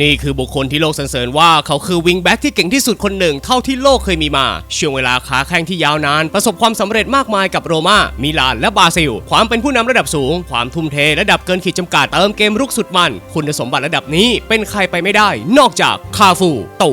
นี่คือบุคคลที่โลกสรรเสริญว่าเขาคือวิงแบ็กที่เก่งที่สุดคนหนึ่งเท่าที่โลกเคยมีมา ช่วงเวลาขาแข้งที่ยาวนาน ประสบความสำเร็จมากมายกับโรมามิลานและบราซิล ความเป็นผู้นำระดับสูง ความทุ่มเทระดับเกินขีดจำกัดเติมเกมรุกสุดมัน คุณสมบัติระดับนี้เป็นใครไปไม่ได้ นอกจากคาฟูตั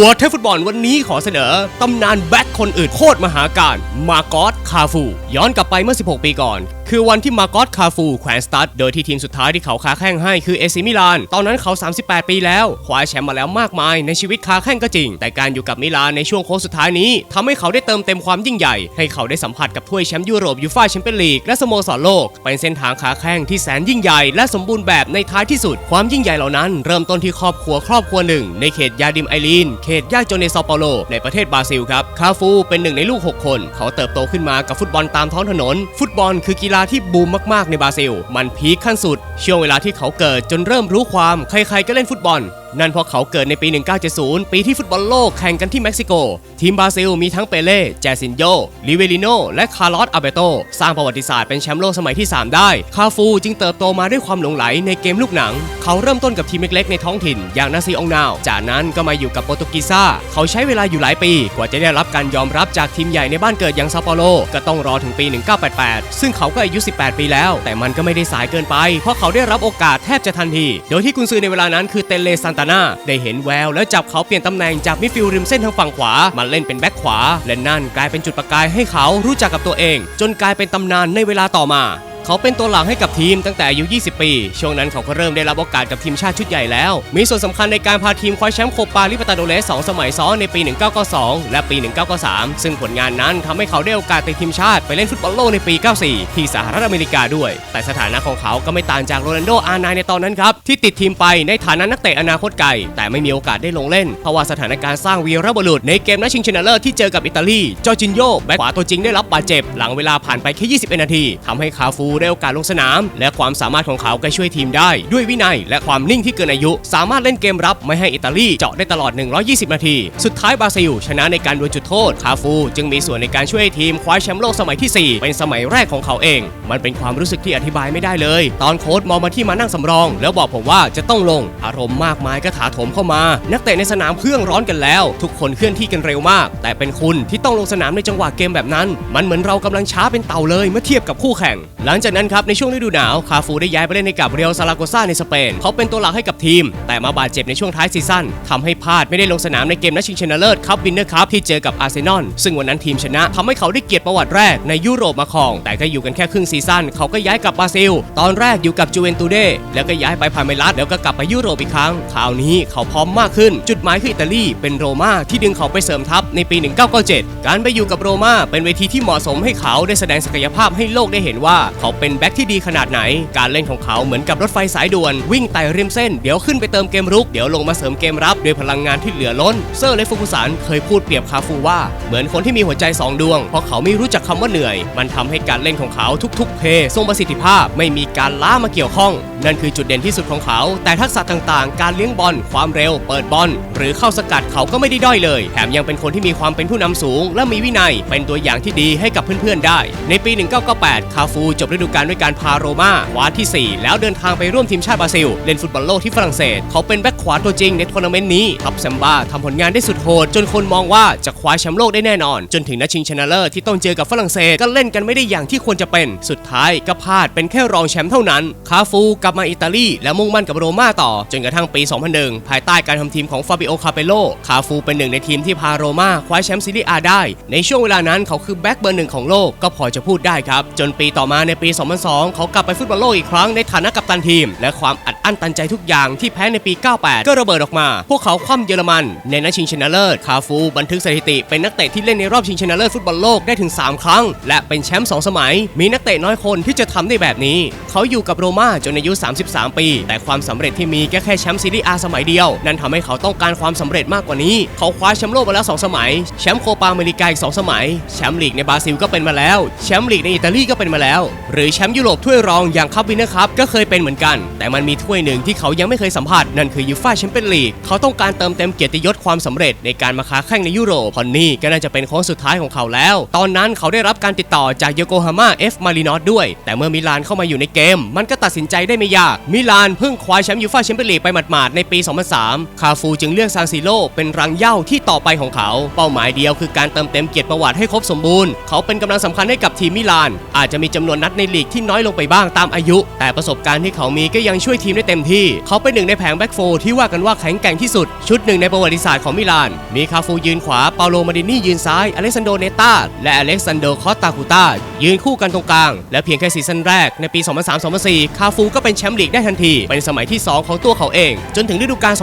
วเทฟุตบอลวันนี้ขอเสนอตำนานแบ็คคนอื่นโคตรมหาการมาโกอสคาฟู ย้อนกลับไปเมื่อ 16 ปีก่อนคือวันที่มาโกอสคาฟูแขวนสตัดโดยที่ทีมสุดท้ายที่เขาค้าแข้งให้คือเอซิมิลาน ตอนนั้นเขา 38 ปีแล้วคว้าแชมป์มาแล้วมากมายในชีวิตค้าแข้งก็จริง แต่การอยู่กับมิลานในช่วงโค้งสุดท้ายนี้ทำให้เขาได้เติมเต็มความยิ่งใหญ่ ให้เขาได้สัมผัสกับถ้วยแชมป์ยุโรปยูฟ่าแชมเปี้ยนลีกและสโมสรโลก เป็นเส้นทางค้าแข้งที่แสนยิ่งใหญ่และสมบูรณ์แบบในท้ายที่สุด ความยิ่งใหญ่เหล่านั้น เริ่มต้นที่ครอบครัวครอบครัวหนึ่ง ในเขตยาดิมไอรีนเขตยากจนในซาเปาโลในประเทศบราซิลครับคาฟูเป็นหนึ่งในลูก 6 คน เขาเติบโตขึ้นมากับฟุตบอลตามท้องถนน ฟุตบอลคือกีฬาที่บูมมากๆในบราซิล มันพีคขั้นสุด ช่วงเวลาที่เขาเกิดจนเริ่มรู้ความ ใครๆก็เล่นฟุตบอล นั่นเพราะเขาเกิดในปี 1970 ปีที่ฟุตบอลโลกแข่งกันที่เม็กซิโก ทีมบราซิลมีทั้งเปเล่ แจซินโย ลิเวลิโน และคาร์ลอสอาเบโต สร้างประวัติศาสตร์เป็นแชมป์โลกสมัยที่ 3 ได้ คาฟูจึงเติบโตมาด้วยความหลงไหลในเกมลูกหนัง เขาเริ่มต้นกับทีมเล็กๆในท้องถิ่นอย่างนาซีองนาว จากนั้นก็มาอยู่กับโปรตุกีซ่า เขาใช้เวลาอยู่หลายปี กว่าจะได้รับการยอมรับจากทีมใหญ่ในบ้านเกิดอย่างซาเปโลก็ต้องรอถึงปี 1988 ซึ่งเขาก็อายุ 18 ปีแล้ว แต่มันก็ไม่ได้สายเกินไป เพราะเขาได้รับโอกาสแทบจะทันที โดยที่กุนซือในเวลานั้นคือเตเลซันตานาได้เห็นแววแล้วจับเขาเปลี่ยนตำแหน่งจากมิดฟิลด์ริมเส้นทางฝั่งขวามาเล่นเป็นแบ็คขวา และนั่นกลายเป็นจุดประกายให้เขารู้จักกับตัวเอง จนกลายเป็นตำนานในเวลาต่อมา เขาเป็นตัวหลักให้กับทีมตั้งแต่อายุ 20 ปี ช่วงนั้นเขาก็เริ่มได้รับโอกาสกับทีมชาติชุดใหญ่แล้ว มีส่วนสำคัญในการพาทีมคว้าแชมป์โคปาลิปตาโดเลสสองสมัยซ้อนในปี 1992 และปี 1993 ซึ่งผลงานนั้นทำให้เขาได้โอกาสติดทีมชาติไปเล่นฟุตบอลโลกในปี 94 ที่สหรัฐอเมริกาด้วย แต่สถานะของเขาก็ไม่ต่างจากโรนัลโด อาร์ไนในตอนนั้นครับ ที่ติดทีมไปในฐานะนักเตะอนาคตไกล แต่ไม่มีโอกาสได้ลงเล่น เพราะว่าสถานการณ์สร้างวีรบุรุษในเกมนัดชิงชนะเลิศที่เจอกับอิตาลี จอร์จินโยแบ็คขวาตัวจริงได้รับบาดเจ็บหลังเวลาผ่านไปแค่ 21 นาทีทำให้คาฟูได้โอกาสลงสนาม และความสามารถของเขาก็ช่วยทีมได้ ด้วยวินัย และความนิ่งที่เกินอายุ สามารถเล่นเกมรับไม่ให้อิตาลีเจาะได้ตลอด 120 นาที สุดท้ายบราซิล ชนะในการดวลจุดโทษ คาฟู จึงมีส่วนในการช่วยทีมคว้าแชมป์โลกสมัยที่ 4 เป็นสมัยแรกของเขาเอง มันเป็นความรู้สึกที่อธิบายไม่ได้เลย ตอนโค้ชมองมาที่มานั่งสำรอง แล้วบอกผมว่าจะต้องลง อารมณ์มากมายก็ถาโถมเข้ามา นักเตะในสนามเครื่องร้อนกันแล้ว ทุกคนเคลื่อนที่กันเร็วมาก แต่เป็นคุณที่ต้องลงสนามในจังหวะเกมแบบนั้น มันเหมือนเรากำลังช้าเป็นเต่าเลยเมื่อเทียบกับคู่แข่ง หลังจากนั้นครับในช่วงฤดูหนาวคาฟูได้ย้ายไปเล่นให้กับเรียวซาลาโกซาในสเปน เขาเป็นตัวหลักให้กับทีม แต่มาบาดเจ็บในช่วงท้ายซีซั่นทำให้พลาดไม่ได้ลงสนามในเกมนัดชิงชนะเลิศคัพวินเนอร์คัพที่เจอกับอาร์เซนอลซึ่งวันนั้นทีมชนะทำให้เขาได้เกียรติประวัติแรกในยุโรปมาครอง แต่ก็อยู่กันแค่ครึ่งซีซั่นเขาก็ย้ายกลับบราซิล ตอนแรกอยู่กับจูเวนตูเดแล้วก็ย้ายไปพาเมลัสแล้วก็กลับไปยุโรปอีกครั้งคราวนี้เขาพร้อมมากขึ้น จุดหมายคืออิตาลีเป็นโรม่าที่ดึงเขาไปเสริมทัพในปี 1997 การไปอยู่กับโรม่าเป็นเวทีที่เหมาะสมให้เขาได้แสดงศักยภาพให้โลกได้เห็นว่าเขาเป็นแบ็คที่ดีขนาดไหน การเล่นของเขาเหมือนกับรถไฟสายด่วน วิ่งไต่ริมเส้น เดี๋ยวขึ้นไปเติมเกมรุก เดี๋ยวลงมาเสริมเกมรับด้วยพลังงานที่เหลือล้น เซอร์เลฟฟูกุสันเคยพูดเปรียบคาฟูว่า เหมือนคนที่มีหัวใจสองดวง เพราะเขาไม่รู้จักคำว่าเหนื่อย มันทำให้การเล่นของเขาทุกๆ เพย์ทรงประสิทธิภาพ ไม่มีการล้ามาเกี่ยวข้อง นั่นคือจุดเด่นที่สุดของเขา แต่ทักษะต่างๆ การเลี้ยงบอล ความเร็ว เปิดบอล หรือเข้าสกัดเขาก็ไม่ได้ด้อยเลย แถมยังเป็นคนที่มีความเป็นผู้นำสูง และมีวินัย เป็นตัวอย่างที่ดีให้กับเพื่อนๆได้ ในปี 1998 คาฟูจบฤดูกาลด้วยการพาโรม่าคว้าที่ 4 แล้วเดินทางไปร่วมทีมชาติบราซิล เล่นฟุตบอลโลกที่ฝรั่งเศส เขาเป็นแบ็คขวาตัวจริงในทัวร์นาเมนต์นี้ทับแซมบ้าทำผลงานได้สุดโหด จนคนมองว่าจะคว้าแชมป์โลกได้แน่นอน จนถึงนัดชิงชนะเลิศที่ต้องเจอกับฝรั่งเศสก็เล่นกันไม่ได้อย่างที่ควรจะเป็น สุดท้ายก็พลาดเป็นแค่รองแชมป์เท่านั้นคาฟูกลับมาอิตาลีและมุ่งมั่นกับโรม่าต่อ จนกระทั่งปี 2001 ภายใต้การทำทีมของฟาบิโอคาเปโลคาฟูเป็นหนึ่งในทีมที่พาโรม่าคว้าแชมป์ซีรีอาได้ ในช่วงเวลานั้นเขาคือแบ็คเบอร์หนึ่งของโลกก็พอจะพูดได้ครับ จนปีต่อมาในปี2002 เขากลับไปฟุตบอลโลกอีกครั้งในฐานะกัปตันทีม และความอัดอั้นตันใจทุกอย่างที่แพ้ในปี 98 ก็ระเบิดออกมา พวกเขาคว่ำเยอรมัน ในนัดชิงชนะเลิศ คาฟู บันทึกสถิติเป็นนักเตะที่เล่นในรอบชิงชนะเลิศฟุตบอลโลกได้ถึง 3 ครั้ง และเป็นแชมป์ 2 สมัย มีนักเตะน้อยคนที่จะทำได้แบบนี้ เขาอยู่กับโรม่าจนอายุ 33 ปี แต่ความสำเร็จที่มีแค่แค่แชมป์ซีรีส์อาสมัยเดียว นั่นทำให้เขาต้องการความสำเร็จมากกว่านี้ เขาคว้าแชมป์โลกมาแล้ว 2 สมัย แชมป์โคปาอเมริกาอีก 2 สมัย แชมป์ลีกในบราซิลก็เป็นมาแล้ว แชมป์ลีกในอิตาลีก็เป็นมาแล้วหรือแชมป์ยุโรปถ้วยรองอย่างคัพวินเนอร์คัพก็เคยเป็นเหมือนกัน แต่มันมีถ้วยหนึ่งที่เขายังไม่เคยสัมผัสนั่นคือยูฟ่าแชมเปี้ยนลีกเขาต้องการเติมเต็มเกียรติยศความสำเร็จในการมาค้าแข่งในยุโรปพอนนี่ก็น่าจะเป็นโค้งสุดท้ายของเขาแล้ว ตอนนั้นเขาได้รับการติดต่อจากโยโกฮาม่าเอฟมารินอสด้วย แต่เมื่อมิลานเข้ามาอยู่ในเกม มันก็ตัดสินใจได้ไม่ยาก มิลานเพิ่งคว้าแชมป์ยูฟ่าแชมเปี้ยนลีกไปหมาดๆในปี 2003 คาฟูจึงเลือกซานซิโรเป็นรังเย้าที่ต่อไปของเขา เป้าหมายเดียวคือการเติมเต็มเกียรติประวัติให้ครบสมบูรณ์ เขาเป็นกำลังสำคัญให้กับทีมมิลาน อาจจะมีจำนวนนัดในลีกที่น้อยลงไปบ้างตามอายุ แต่ประสบการณ์ที่เขามีก็ยังช่วยทีมได้เต็มที่ เขาเป็นหนึ่งในแผงแบ็กโฟร์ที่ว่ากันว่าแข็งแกร่งที่สุด ชุดหนึ่งในประวัติศาสตร์ของมิลาน มีคาฟูยืนขวา เปาโลมาดินี่ยืนซ้าย อเล็กซานโดเนต้าและอเล็กซานโดคอสตาคูตายืนคู่กันตรงกลาง และเพียงแค่ซีซั่นแรกในปี 2003-2004 คาฟูก็เป็นแชมป์ลีกได้ทันที เป็นสมัยที่ 2 ของตัวเขาเอง จนถึงฤดูกาล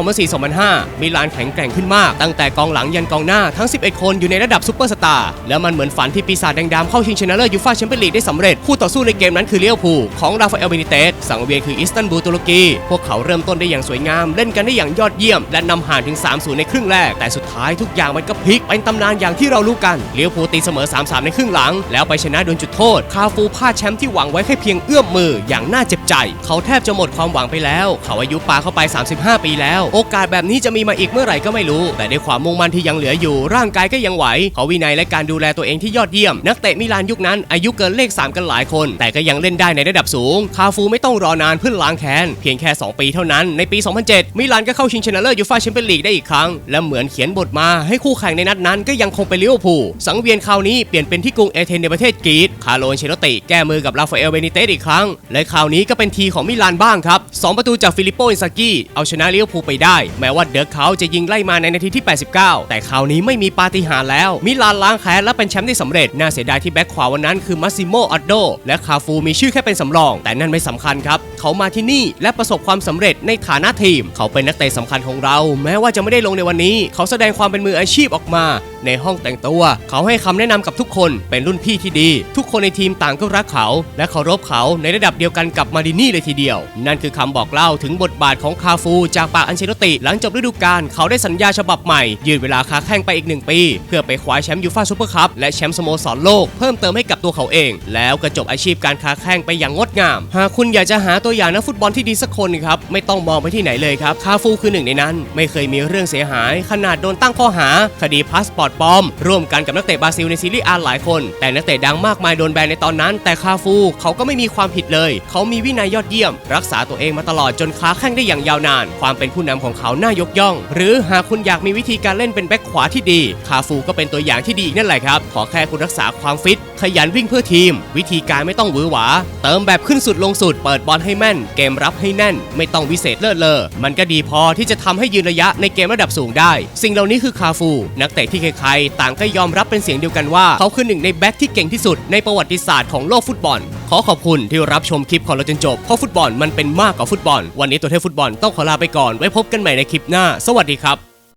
2004-2005 มิลานแข็งแกร่งขึ้นมาก ตั้งแต่กองหลังยันกองหน้าทั้ง 11 คนอยู่ในระดับซูเปอร์สตาร์ และมันเหมือนฝันที่ปีศาจแดงดำเข้าชิงชนะเลิศยูฟ่าแชมเปี้ยนลีกได้สำเร็จคู่ต่อสู้ในเกมนั้นคือเลี้ยวภูของราฟาเอลเบนิเตสสังเวียนคืออิสตันบูลตุรกี พวกเขาเริ่มต้นได้อย่างสวยงาม เล่นกันได้อย่างยอดเยี่ยม และนำห่างถึง 3-0 ในครึ่งแรก แต่สุดท้ายทุกอย่างมันก็พลิกเป็นตำนานอย่างที่เรารู้กันเลี้ยวภูตีเสมอ 3-3 ในครึ่งหลัง แล้วไปชนะโดนจุดโทษ คาฟูพลาดแชมป์ที่หวังไว้แค่เพียงเอื้อมมืออย่างน่าเจ็บใจ เขาแทบจะหมดความหวังไปแล้ว เขาอายุปาเข้าไป 35 ปีแล้ว โอกาสแบบนี้จะมีมาอีกเมื่อไหร่ก็ไม่รู้ แต่ด้วยความมุ่งมั่นที่ยังเหลืออยู่ ร่างกายก็ยังไหวเขาวินัยและการดูแลตัวเองที่ยอดเยี่ยม นักเตะมิลานยุคนั้นอายุเกินเลข 3 กันหลายคนแต่ก็ยังเล่นได้ในระดับสูง คาฟูไม่ต้องรอนานเพื่อล้างแค้น เพียงแค่ 2 ปีเท่านั้น ในปี 2007 มิลานก็เข้าชิงชนะเลิศยูฟ่าแชมเปี้ยนลีกได้อีกครั้ง และเหมือนเขียนบทมาให้คู่แข่งในนัดนั้นก็ยังคงเป็นลิเวอร์พูล สังเวียนคราวนี้เปลี่ยนเป็นที่กรุงเอเธนในประเทศกรีซ คาร์โลอันเชลติแก้มือกับราฟาเอลเบนิเตสอีกครั้ง และคราวนี้ก็เป็นทีของมิลานบ้างครับสองประตูจากฟิลิปโปอินซากิเอาชนะลิเวอร์พูลไปได้ แม้ว่าเดอร์เขาจะยิงไล่มาในนาทีที่ 89 แต่คราวนี้ไม่มีปาฏิหาริย์แล้ว มิลานล้างแค้นและเป็นแชมป์ได้สำเร็จน่าเสียดายที่แบ็คขวาวันนั้นคือมัสซิโมอัดโดและคาฟูมีชื่อแค่เป็นสำรอง แต่นั่นไม่สำคัญครับ เขามาที่นี่และประสบความสำเร็จในฐานะทีม เขาเป็นนักเตะสำคัญของเรา แม้ว่าจะไม่ได้ลงในวันนี้ เขาแสดงความเป็นมืออาชีพออกมา ในห้องแต่งตัว เขาให้คำแนะนำกับทุกคนเป็นรุ่นพี่ที่ดี ทุกคนในทีมต่างก็รักเขา และเคารพเขาในระดับเดียวกันกับมาดินี่เลยทีเดียว นั่นคือคำบอกเล่าถึงบทบาทของคาฟู จากปากอันเชโลติ หลังจบฤดูกาลเขาได้สัญญาฉบับใหม่ ยืดเวลาค้าแข่งไปอีกหนึ่งปี เพื่อไปคว้าแชมป์ยูฟ่าซูเปอร์คัพและแชมป์สโมสรโลกเพิ่มเติมให้กับตัวเขาเอง แล้วก็จบอาชีพการค้าแข่งไปอย่างงดงาม หากคุณอยากจะหาตัวอย่างนักฟุตบอลที่ดีสักคนครับไม่ต้องมองไปที่ไหนเลยครับคาฟูคือหนึ่งในนั้น ไม่เคยมีเรื่องเสียหาย ขนาดโดนตั้งข้อหา คดีพาสปอร์ตปลอม ร่วมกันกับนักเตะบราซิลในซีรีส์อาหลายคน แต่นักเตะดังมากมายโดนแบนในตอนนั้น แต่คาฟูเขาก็ไม่มีความผิดเลย เขามีวินัยยอดเยี่ยม รักษาตัวเองมาตลอดจนค้าแข่งได้อย่างยาวนาน ความเป็นผู้นำของเขาน่ายกย่อง หรือหากคุณอยากมีวิธีการเล่นเป็นแบ็คขวาที่ดี คาฟูก็เป็นตัวอย่างที่ดีอีกนั่นแหละครับขอแค่คุณรักษาความฟิต ขยันวิ่งเพื่อทีม วิธีการไม่ต้องหวือหวา เติมแบบขึ้นสุดลงสุด เปิดบอลให้แม่น เกมรับให้แน่น ไม่ต้องวิเศษเลิศเลอ มันก็ดีพอที่จะทำให้ยืนระยะในเกมระดับสูงได้ สิ่งเหล่านี้คือคาฟู นักเตะที่ใครๆต่างก็ยอมรับเป็นเสียงเดียวกันว่า เขาคือหนึ่งในแบ็คที่เก่งที่สุดในประวัติศาสตร์ของโลกฟุตบอล ขอขอบคุณที่รับชมคลิปของเราจนจบ เพราะฟุตบอลมันเป็นมากกว่าฟุตบอล วันนี้ตัวเทพฟุตบอลต้องขอลาไปก่อน ไว้พบกันใหม่ในคลิปหน้า สวัสดีครับ